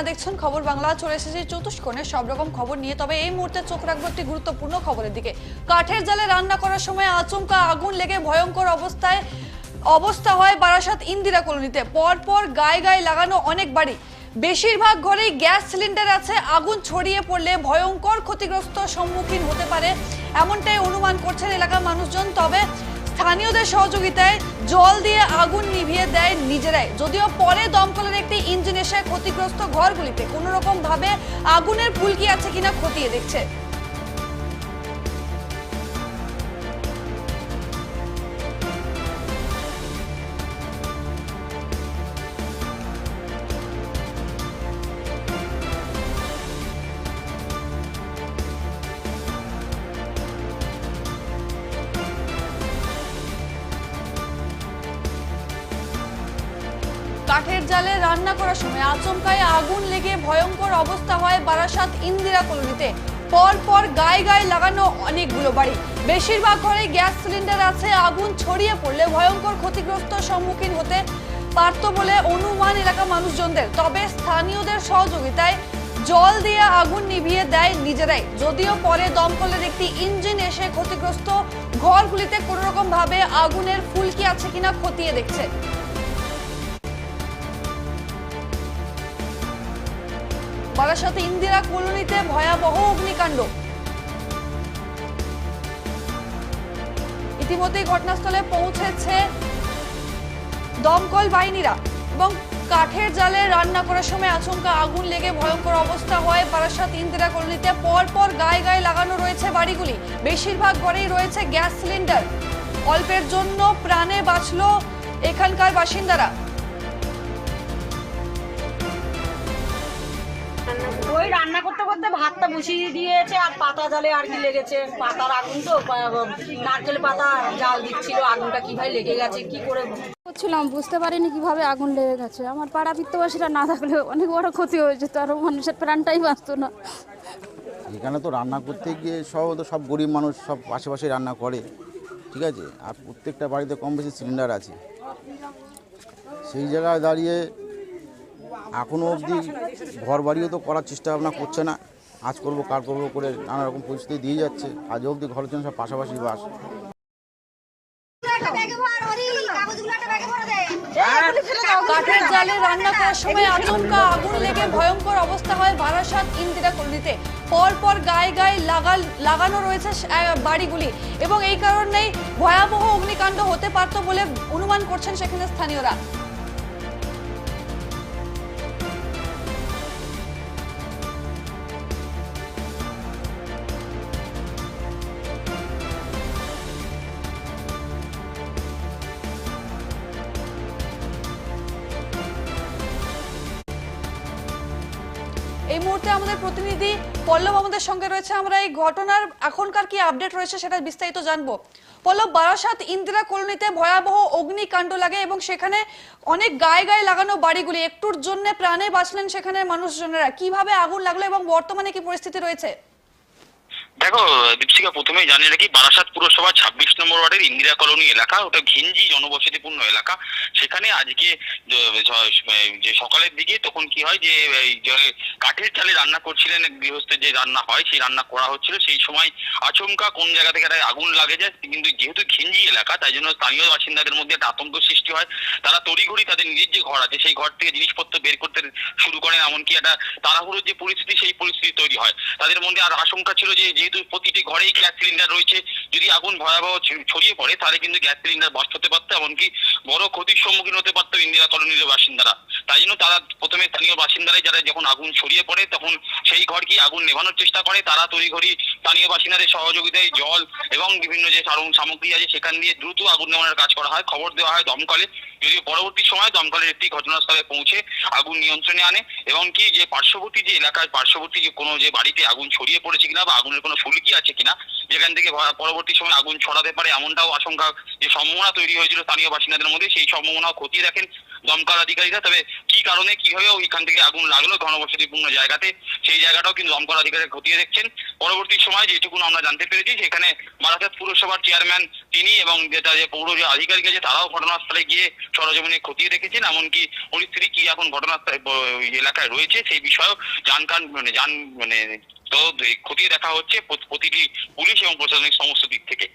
আপনারা দেখছেন খবর বাংলা, চলে এসেছে চতুষ্কোণে সব রকম খবর নিয়ে, তবে এই মুহূর্তে চোখ রাখব একটি গুরুত্বপূর্ণ খবরের দিকে। কাঠের জালে রান্না করার সময় আচমকা আগুন লেগে ভয়ঙ্কর অবস্থায়, অবস্থা হয় বারাসাত ইন্দিরা কলোনিতে। পরপর গায়ে গায়ে লাগানো অনেক বাড়ি। বেশিরভাগ ঘরেই গ্যাস সিলিন্ডার আছে, আগুন ছড়িয়ে পড়লে ভয়ঙ্কর ক্ষতিগ্রস্ত সম্মুখীন হতে পারে, এমনটাই অনুমান করছেন এলাকার মানুষজন। তবে স্থানীয়দের সহযোগিতায় জল দিয়ে আগুন নিভিয়ে দেয় নিজেরাই। যদিও পরে দমকলের একটি ইঞ্জিন এসে ক্ষতিগ্রস্ত ঘরগুলিতে কোনো রকম ভাবে আগুনের ফুলকি আছে কিনা খতিয়ে দেখছে। কাঠের জালে রান্না করার সময় আচমকায় আগুন লেগে ভয়ঙ্কর অবস্থা হয় বারাসাত ইন্দিরা কলোনিতে। পর পর গায়ে গায়ে লাগানো অনেকগুলো বাড়ি। বেশিরভাগ ঘরে গ্যাস সিলিন্ডার আছে, আগুন ছড়িয়ে পড়লে ভয়ঙ্কর ক্ষতিগ্রস্ত সম্মুখীন হতে পারত বলে অনুমান এলাকা মানুষজনদের। তবে স্থানীয়দের সহযোগিতায় জল দিয়ে আগুন নিভিয়ে দেয় নিজেরাই। যদিও পরে দমকলের একটি ইঞ্জিন এসে ক্ষতিগ্রস্ত ঘরগুলিতে কোনো রকম ভাবে আগুনের ফুলকি আছে কিনা খতিয়ে দেখছে। বারাসাত ইন্দিরা কলোনিতে ভয়াবহ অগ্নিকাণ্ড। ইতিমধ্যেই ঘটনাস্থলে পৌঁছেছে দমকল বাহিনীরা এবং কাঠের জালে রান্না করার সময় আচমকা আগুন লেগে ভয়ঙ্কর অবস্থা হয় বারাসাত ইন্দিরা কলোনিতে। পর পর গায়ে গায়ে লাগানো রয়েছে বাড়িগুলি। বেশিরভাগ ঘরেই রয়েছে গ্যাস সিলিন্ডার। অল্পের জন্য প্রাণে বাঁচল এখানকার বাসিন্দারা। রান্না করতে করতে ভাতটা বসিয়ে দিয়েছে আর পাতা জালে আর কি লেগেছে। পাতার আগুন তো নারকেল পাতা জাল দিচ্ছিল আগুনটা কীভাবে লেগে গেছে কি করে করছিলাম বুঝতে পারিনি কীভাবে আগুন লেগে গেছে। আমার পাড়া বৃত্তবাসীরা না থাকলে অনেক বড় ক্ষতি হয়েছে তো আরও মানুষের প্রাণটাই বাঁচতো না। এখানে তো রান্না করতে গিয়ে সব তো সব গরিব মানুষ সব আশেপাশে রান্না করে ঠিক আছে? আর প্রত্যেকটা বাড়িতে কম বেশি সিলিন্ডার আছে। সেই জায়গায় দাঁড়িয়ে এখনও অবধি ঘর বাড়িও তো করার চেষ্টা ভাবনা করছে না। আজ করব কার করব করে নানা রকম পরিস্থিতি দিয়ে যাচ্ছে। আজ অবধি ঘরের জন্য সব পাশাপাশি বাস। কাঠের জালে রান্না করার সময় আচমকা আগুন লেগে ভয়ঙ্কর অবস্থা হয় বারাসাত ইন্দিরা কলোনিতে। পরপর গায়ে গায়ে লাগা লাগানো রয়েছে বাড়িগুলি এবং এই কারণেই ভয়াবহ অগ্নিকাণ্ড হতে পারত বলে অনুমান করছেন সেখানে স্থানীয়রা। প্রতিনিধি পল্লব আমাদের সঙ্গে রয়েছে, আমরা এই ঘটনার এখনকার কি আপডেট রয়েছে সেটা বিস্তারিত জানব। পল্লব, বারাসাত ইন্দিরা কলোনিতে ভয়াবহ অগ্নিকাণ্ড লাগে এবং সেখানে অনেক গায়ে গায়ে লাগানো বাড়িগুলি। একটুর জন্য প্রাণে বাঁচলেন সেখানে মানুষজনেরা। কীভাবে আগুন লাগল এবং বর্তমানে কি পরিস্থিতি রয়েছে? দেখো দীপশিকা প্রথমেই জানিয়ে রাখি, বারাসাত পুরসভা ছাব্বিশ নম্বর ওয়ার্ডের ইন্দিরা কলোনি এলাকা, ওটা ঘিঞ্জি জনবসতিপূর্ণ এলাকা। সেখানে আজকে যে সকালের দিকে তখন কি হয় যে কাঠের চালে রান্না করছিলেন এক গৃহস্থ যে রান্না হয়, সেই রান্না করা হচ্ছিল। সেই সময় আচমকা কোন জায়গা থেকে একটা আগুন লাগে যায়, কিন্তু যেহেতু ঘিঞ্জি এলাকা, তাই জন্য স্থানীয় বাসিন্দাদের মধ্যে একটা আতঙ্ক সৃষ্টি হয়। তারা তড়িঘড়ি তাদের নিজের যে ঘর আছে, সেই ঘর থেকে জিনিসপত্র বের করতে শুরু করেন। এমনকি একটা তাড়াহুড়োর যে পরিস্থিতি, সেই পরিস্থিতি তৈরি হয়। তাদের মধ্যে আর আশঙ্কা ছিল যে যেহেতু প্রতিটি ঘরেই গ্যাস সিলিন্ডার রয়েছে, যদি আগুন ভয়াবহ ছড়িয়ে পড়ে, তাহলে কিন্তু গ্যাস সিলিন্ডার বস্ট হতে পারতো, এমনকি বড় ক্ষতির সম্মুখীন হতে পারতো ইন্দিরা কলোনির বাসিন্দারা। তাই জন্য তারা প্রথমে স্থানীয় বাসিন্দারাই যারা যখন আগুন ছড়িয়ে পড়ে, তখন সেই ঘরকে আগুন নেভানোর চেষ্টা করে। তারা তৈরি তড়িঘড়ি স্থানীয় বাসিন্দাদের সহযোগিতায় জল এবং বিভিন্ন যে সারং- সামগ্রী আছে, সেখান দিয়ে দ্রুত আগুন নেভানোর কাজ করা হয়। খবর দেওয়া হয় দমকলে। যদিও পরবর্তী সময় দমকলের একটি ঘটনাস্থলে পৌঁছে আগুন নিয়ন্ত্রণে আনে এবং কি যে পার্শ্ববর্তী যে এলাকায়, পার্শ্ববর্তী যে কোনো যে বাড়িতে আগুন ছড়িয়ে পড়েছে কিনা বা আগুনের কোনো ফুলকি আছে কিনা, যেখান থেকে পরবর্তী সময় আগুন ছড়াতে পারে, এমনটাও আশঙ্কা যে সম্ভাবনা তৈরি হয়েছিল স্থানীয় বাসিন্দাদের মধ্যে। সেই সম্ভাবনাও খতিয়ে দেখেন দমকল আধিকারিকরা, তবে কি কারণে, কীভাবে ওইখান থেকে আগুন লাগল ঘনবসতিপূর্ণ জায়গাতে, সেই জায়গাটাও কিন্তু দমকল আধিকারিক খতিয়ে দেখছেন। পরবর্তী সময় যেটুকু আমরা জানতে পেরেছি, সেখানে বারাসাত পুরসভার চেয়ারম্যান তিনি এবং যেটা যে পৌর যে আধিকারিক আছে, তারাও ঘটনাস্থলে গিয়ে সরজমিনে খতিয়ে দেখেছেন। এমনকি পরিস্থিতি কি এখন ঘটনাস্থলে এলাকায় রয়েছে, সেই বিষয়েও জানকান মানে জান মানে খতিয়ে দেখা হচ্ছে প্রতিটি পুলিশ এবং প্রশাসনিক সমস্ত দিক থেকে।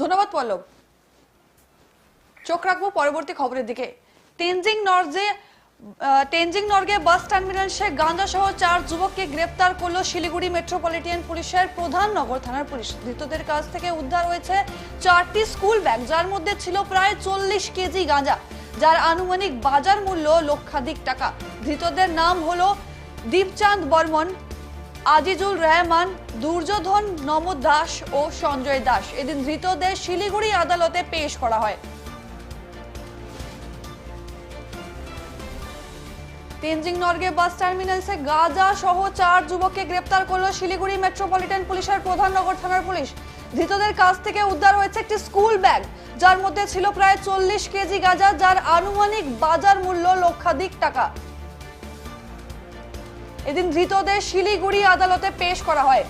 ধন্যবাদ পল্লব। চোখ রাখব পরবর্তী খবরের দিকে। তেনজিং নর্জে তেনজিং নর্গে বাস টার্মিনাসে গাঁজা সহ চার যুবককে গ্রেপ্তার করল শিলিগুড়ি মেট্রোপলিটন পুলিশের প্রধান নগর থানার পুলিশ। ধৃতদের কাছ থেকে উদ্ধার হয়েছে চারটি স্কুল ব্যাগ, যার মধ্যে ছিল প্রায় চল্লিশ কেজি গাঁজা, যার আনুমানিক বাজার মূল্য লক্ষাধিক টাকা। ধৃতদের নাম হলো দীপচাঁদ বর্মন আজিজুল রহমান, দুর্যোধন নমদ দাস ও সঞ্জয় দাস। এদিন ধৃতদের শিলিগুড়ি আদালতে পেশ করা হয়। তেনজিং নর্গে বাস টার্মিনালসে গাজা সহ চার যুবককে গ্রেপ্তার করল শিলিগুড়ি মেট্রোপলিটন পুলিশের প্রধান নগর থানার পুলিশ। ধৃতদের কাছ থেকে উদ্ধার হয়েছে একটি স্কুল ব্যাগ, যার মধ্যে ছিল প্রায় চল্লিশ কেজি গাঁজা, যার আনুমানিক বাজার মূল্য লক্ষাধিক টাকা। এদিন ধৃতদের শিলিগুড়ি আদালতে পেশ করা হয়।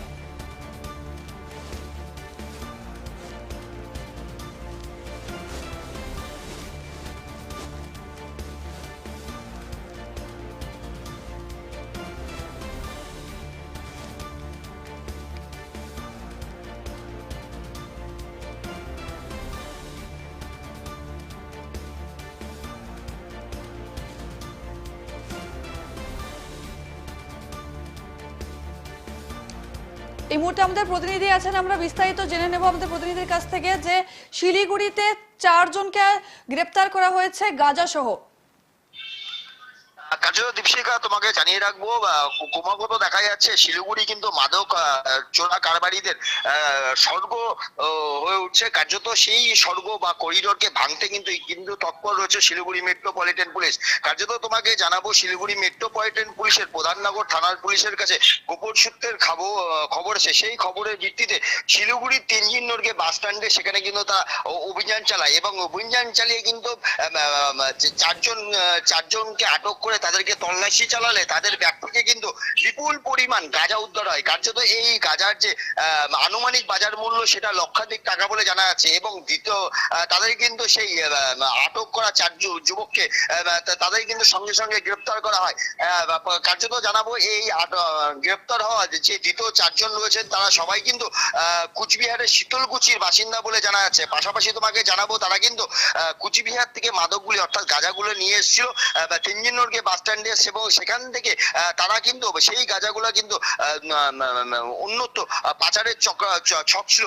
এই মুহূর্তে আমাদের প্রতিনিধি আছেন, আমরা বিস্তারিত জেনে নেব আমাদের প্রতিনিধির কাছ থেকে যে শিলিগুড়িতে চারজনকে গ্রেপ্তার করা হয়েছে গাজা সহ কার্যত দীপশিকা তোমাকে জানিয়ে রাখব ক্রমাগত দেখা যাচ্ছে, শিলিগুড়ি কিন্তু মাদক চোরা কারবারিদের স্বর্গ হয়ে উঠছে। কার্যত সেই স্বর্গ বা করিডোরকে ভাঙতে কিন্তু কিন্তু তৎপর রয়েছে শিলিগুড়ি মেট্রোপলিটন পুলিশ। কার্যত তোমাকে জানাব, শিলিগুড়ি মেট্রোপলিটন পুলিশের প্রধাননগর থানার পুলিশের কাছে গোপন সূত্রের খবর এসে, সেই খবরের ভিত্তিতে শিলিগুড়ির তেনজিন নর্গে বাস স্ট্যান্ডে সেখানে কিন্তু তারা অভিযান চালায় এবং অভিযান চালিয়ে কিন্তু চারজন চারজনকে আটক করে তাদেরকে তল্লাশি চালালে তাদের ব্যাগ থেকে কিন্তু বিপুল পরিমাণ গাঁজা উদ্ধার হয়। কার্যত এই গাঁজার যে আনুমানিক বাজার মূল্য সেটা লক্ষাধিক টাকা বলে জানা যাচ্ছে এবং দ্বিতীয় তাদের কিন্তু সেই আটক করা চার যুবককে তাদের কিন্তু সঙ্গে সঙ্গে গ্রেপ্তার করা হয়। কার্যত জানাব এই গ্রেপ্তার হওয়া যে দ্বিতীয় চারজন রয়েছেন তারা সবাই কিন্তু কুচবিহারের শীতলকুচির বাসিন্দা বলে জানা যাচ্ছে। পাশাপাশি তোমাকে জানাব তারা কিন্তু কুচবিহার থেকে মাদকগুলি অর্থাৎ গাঁজাগুলো নিয়ে এসেছিল। তেঞ্জিন রোডকে স্ট্যান্ডে এবং সেখান থেকে তারা কিন্তু সেই গাঁজাগুলো কিন্তু উন্নত পাচারের ছক ছিল।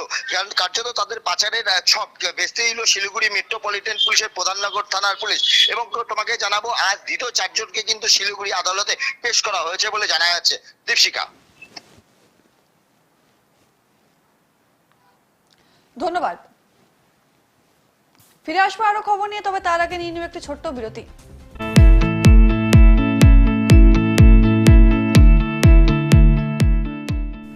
কার্যত তাদের পাচারের ছক দিল শিলিগুড়ি মেট্রোপলিটন পুলিশের প্রধাননগর থানার পুলিশ এবং তোমাকে জানাব, আজ দ্বিতীয় চারজনকে কিন্তু শিলিগুড়ি আদালতে পেশ করা হয়েছে বলে জানা যাচ্ছে। দীপশিকা ধন্যবাদ। ফিরে আসব আরও খবর নিয়ে, তবে তার আগে নিয়ে নেব একটি ছোট্ট বিরতি।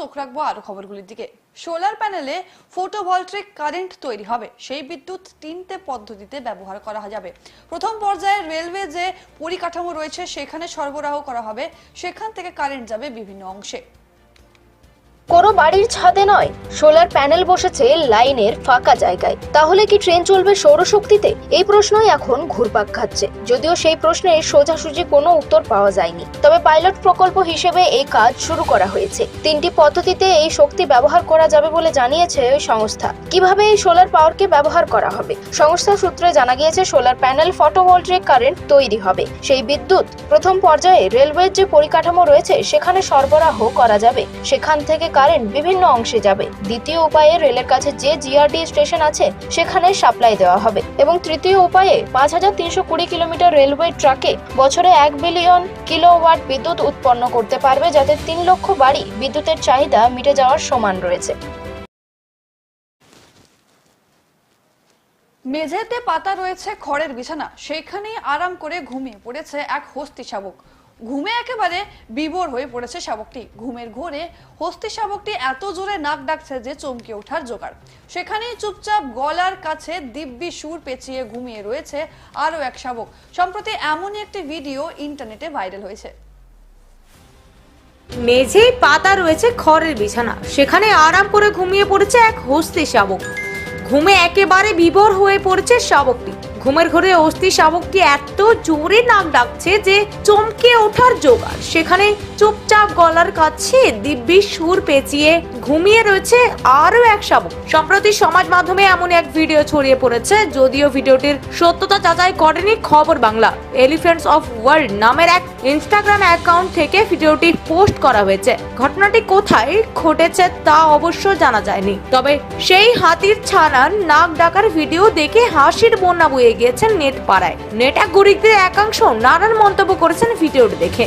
চোখ রাখব আরও খবরগুলির দিকে। সোলার প্যানেলে ফটোভলট্রিক কারেন্ট তৈরি হবে। সেই বিদ্যুৎ তিনটে পদ্ধতিতে ব্যবহার করা যাবে। প্রথম পর্যায়ে রেলওয়ে যে পরিকাঠামো রয়েছে, সেখানে সরবরাহ করা হবে। সেখান থেকে কারেন্ট যাবে বিভিন্ন অংশে। কোনো বাড়ির ছাদে নয়, সোলার প্যানেল বসেছে লাইনের ফাঁকা জায়গায়। তাহলে কি ট্রেন চলবে সৌরশক্তিতে? এই প্রশ্নই এখন ঘুরপাক খাচ্ছে। যদিও সেই প্রশ্নের সোজাসুজি কোনো উত্তর পাওয়া যায়নি। তবে পাইলট প্রকল্প হিসেবে এই কাজ শুরু করা হয়েছে। তিনটি পদ্ধতিতে এই শক্তি ব্যবহার করা যাবে বলে জানিয়েছে সংস্থা। কীভাবে এই সোলার পাওয়ারকে ব্যবহার করা হবে? সংস্থা সূত্রে জানা গিয়েছে, সোলার প্যানেল ফটোভোল্টাইক কারেন্ট তৈরি হবে। সেই বিদ্যুৎ প্রথম পর্যায়ে রেলওয়ের যে পরিকাঠামো রয়েছে, সেখানে সরবরাহ করা যাবে। সেখান থেকে কারেন্ট বিভিন্ন অংশে যাবে। দ্বিতীয় উপায়ে রেলের কাছে যে জিআরডি স্টেশন আছে, সেখানে সাপ্লাই দেওয়া হবে এবং তৃতীয় উপায়ে পাঁচ হাজার তিনশো কুড়ি কিলোমিটার রেলওয়ে ট্রাকে বছরে এক বিলিয়ন কিলোওয়াট বিদ্যুৎ উৎপন্ন করতে পারবে, যাতে তিন লক্ষ বাড়ি বিদ্যুতের চাহিদা মিটে যাওয়ার সমান রয়েছে। মেঝেতে পাতা রয়েছে খড়ের বিছানা। সেখানেই আরাম করে ঘুমিয়ে পড়েছে এক হস্তি শাবক। ঘুমে একেবারে বিবর হয়ে পড়েছে শাবকটি। ঘুমের ঘোরে হস্তি শাবকটি এত জোরে নাক ডাকছে যে চমকে ওঠার জোগাড়। সেখানেই চুপচাপ গলার কাছে দিব্যি সুর পেঁচিয়ে ঘুমিয়ে রয়েছে আরও এক শাবক। সম্প্রতি এমনই একটি ভিডিও ইন্টারনেটে ভাইরাল হয়েছে। মেঝেই পাতা রয়েছে খড়ের বিছানা। সেখানে আরাম করে ঘুমিয়ে পড়েছে এক হস্তি শাবক। ঘুমে একেবারে বিবর হয়ে পড়েছে শাবকটি। ঘুমের ঘরে অস্থি শাবককে এত জোরে নাম ডাকছে যে চমকে ওঠার জোগাড়। সেখানে চুপচাপ গলার কাছে দিব্যি সুর পেঁচিয়ে ঘুমিয়ে রয়েছে আরও এক শাবক। সম্প্রতি সমাজ মাধ্যমে এমন এক ভিডিও ছড়িয়ে পড়েছে, যদিও ভিডিওটির সত্যতা যাচাই করেনি খবর বাংলা। এলিফ্যান্টস অফ ওয়ার্ল্ড নামের এক ইনস্টাগ্রাম অ্যাকাউন্ট থেকে ভিডিওটি পোস্ট করা হয়েছে। ঘটনাটি কোথায় ঘটেছে তা অবশ্য জানা যায়নি। তবে সেই হাতির ছানার নাক ডাকার ভিডিও দেখে হাসির বন্যা বয়ে গিয়েছেন নেট পাড়ায় নেট এক গরিবদের একাংশ নানান মন্তব্য করেছেন ভিডিওটি দেখে।